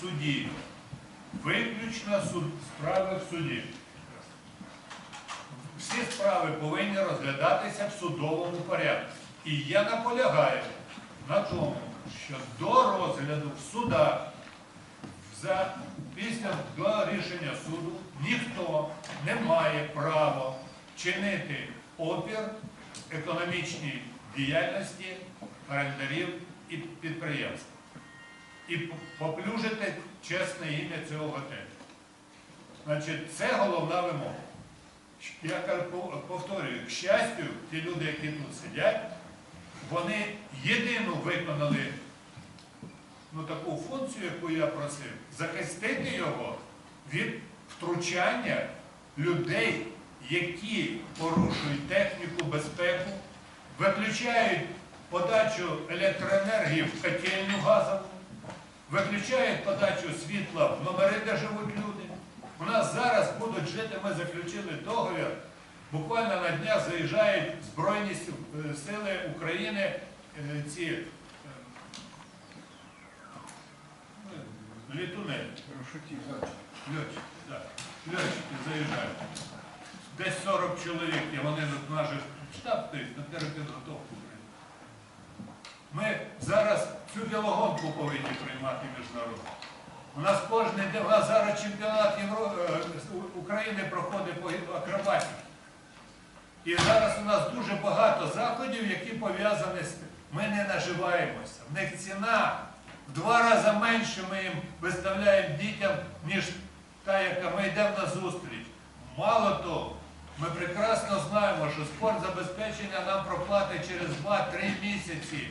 суді. Виключно справи в суді. Всі справи повинні розглядатися в судовому порядку. І я наполягаю на тому, що до розгляду в судах за, після до рішення суду ніхто не має права чинити опір економічній діяльності орендарів і підприємств і поплюжити чесне ім'я цього готелю. Значить, це головна вимога. Я повторюю, к щастю, ті люди, які тут сидять, вони єдину виконали ну, таку функцію, яку я просив, захистити його від втручання людей, які порушують техніку, безпеку, виключають подачу електроенергії в котельню газову, виключають подачу світла в номери, де живуть люди. У нас зараз будуть жити, ми заключили договір. Буквально на днях заїжджають Збройні е, сили України, е, ці е, ну, літуни, льотчики, так, льотчики заїжджають. Десь 40 чоловік, і вони тут наш штаб на терапідготовку. Ми цю білогонку повинні приймати міжнародну. У нас кожен день, зараз чемпіонат е, України проходить по акробатиці. І зараз у нас дуже багато заходів, які пов'язані з. Ми не наживаємося. В них ціна в два рази менше ми їм виставляємо дітям, ніж та, яка ми йдемо на зустріч. Мало того, ми прекрасно знаємо, що спортзабезпечення нам проплатить через 2-3 місяці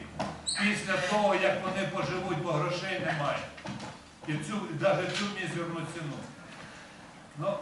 після того, як вони поживуть, бо грошей немає. І навіть цю мізерну ціну. Ну,